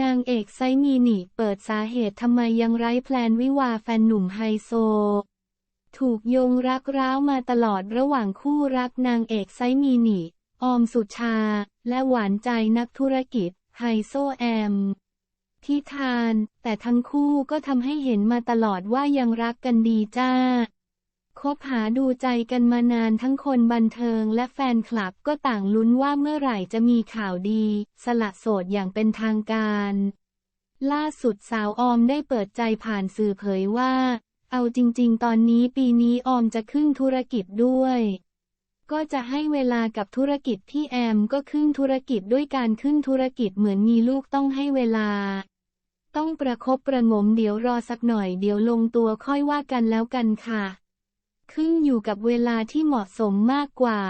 นางเอกไซมีนิเปิดสาเหตุทำไมยังไร้แพลนวิวาแฟนหนุ่มไฮโซ ถูกโยงรักร้าวมาตลอดระหว่างคู่รักนางเอกไซมีนิออมสุชา และหวานใจนักธุรกิจ ไฮโซแอมที่ทาน แต่ทั้งคู่ก็ทำให้เห็นมาตลอดว่ายังรักกันดีจ้า คบหาดูใจกันมานานทั้งคนบันเทิงและแฟนคลับก็ต่างลุ้นว่าเมื่อไหร่จะมีข่าวดี สละโสดอย่างเป็นทางการ ล่าสุดสาวออมได้เปิดใจผ่านสื่อเผยว่า เอาจริง ๆ ตอนนี้ปีนี้ออมจะครึ่งธุรกิจด้วย ก็จะให้เวลากับธุรกิจพี่แอมก็ครึ่งธุรกิจด้วยการครึ่งธุรกิจเหมือนมีลูกต้องให้เวลาต้องประคบประงมเดี๋ยวรอสักหน่อยเดี๋ยวลงตัวค่อยว่ากันแล้วกันค่ะ ขึ้นอยู่กับเวลาที่เหมาะสมมากกว่า